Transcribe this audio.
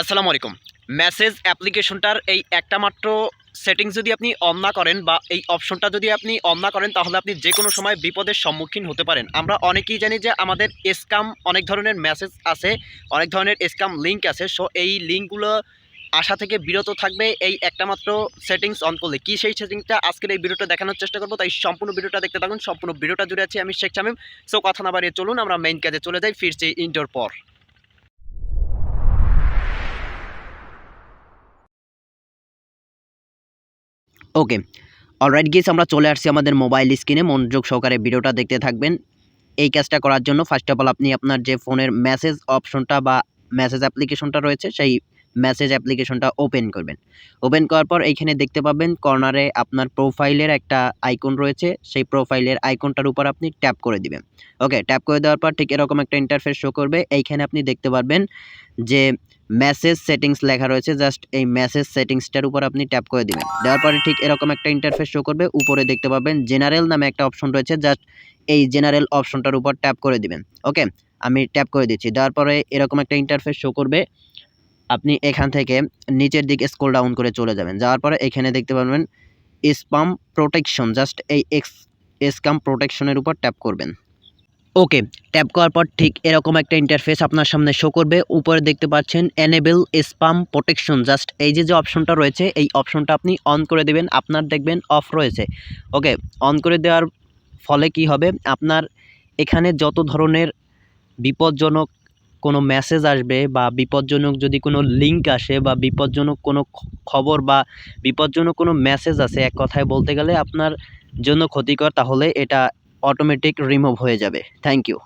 আসসালামু আলাইকুম। মেসেজ অ্যাপ্লিকেশনটার এই একটা মাত্র সেটিংস যদি আপনি অন না করেন বা এই অপশনটা যদি আপনি অন না করেন, তাহলে আপনি যে কোনো সময় বিপদের সম্মুখীন হতে পারেন। আমরা অনেকেই জানি যে আমাদের স্ক্যাম অনেক ধরনের মেসেজ আছে, অনেক ধরনের স্ক্যাম লিঙ্ক আছে, সো এই লিঙ্কগুলো আশা থেকে বিরত থাকবে এই একটা মাত্র সেটিংস অন করলে। কি সেই সেটিংসটা আজকের এই ভিডিওটা দেখানোর চেষ্টা করব, তাই সম্পূর্ণ ভিডিওটা দেখতে থাকুন, সম্পূর্ণ ভিডিওটা জুড়ে আছি আমি শেখ শামিম। সো কথা না বাড়িয়ে চলুন, আমরা মেইন কাজে চলে যাই, ফিরছি ইন্টোর পর। ওকে অলরাইট গিস আমরা চলে আসছি আমাদের মোবাইল স্ক্রিনে মনোযোগ সহকারে ভিডিওটা দেখতে থাকবেন। এই কাজটা করার জন্য ফার্স্ট অফ অল আপনি আপনার যে ফোনের মেসেজ অপশনটা বা মেসেজ অ্যাপ্লিকেশনটা রয়েছে, সেই মেসেজ অ্যাপ্লিকেশনটা ওপেন করবেন। ওপেন করার পর এইখানে দেখতে পাবেন কর্নারে আপনার প্রোফাইলের একটা আইকন রয়েছে। সেই প্রোফাইলের আইকনটার উপর আপনি ট্যাপ করে দিবেন। ওকে ট্যাপ করে দেওয়ার পর ঠিক এরকম একটা ইন্টারফেস শো করবে। এইখানে আপনি দেখতে পারবেন যে মেসেজ সেটিংস লেখা রয়েছে জাস্ট এই মেসেজ সেটিংসটার উপর আপনি ট্যাপ করে দিবেন। দেওয়ার পরে ঠিক এরকম একটা ইন্টারফেস শো করবে, উপরে দেখতে পাবেন জেনারেল নামে একটা অপশন রয়েছে জাস্ট এই জেনারেল অপশনটার উপর ট্যাপ করে দিবেন। ওকে আমি ট্যাপ করে দিচ্ছি। দেওয়ার পরে এরকম একটা ইন্টারফেস শো করবে, আপনি এখান থেকে নিচের দিকে স্ক্রল ডাউন করে চলে যাবেন। যাওয়ার পরে এখানে দেখতে পারবেন স্পাম প্রোটেকশন জাস্ট এই এক্স স্কাম প্রোটেকশনের উপর ট্যাপ করবেন। ওকে ট্যাপ করার পর ঠিক এরকম একটা ইন্টারফেস আপনার সামনে শো করবে। উপরে দেখতে পাচ্ছেন এনেবেল স্পাম প্রোটেকশন জাস্ট এই যে যে অপশনটা রয়েছে, এই অপশনটা আপনি অন করে দেবেন। আপনার দেখবেন অফ রয়েছে। ওকে অন করে দেওয়ার ফলে কি হবে? আপনার এখানে যত ধরনের বিপজ্জনক কোনো মেসেজ আসবে বা বিপজ্জনক যদি কোনো লিঙ্ক আসে বা বিপজ্জনক কোনো খবর বা বিপজ্জনক কোনো মেসেজ আসে এক কথায় বলতে গেলে আপনার জন্য ক্ষতিকর, তাহলে এটা অটোমেটিক রিমুভ হয়ে যাবে। Thank you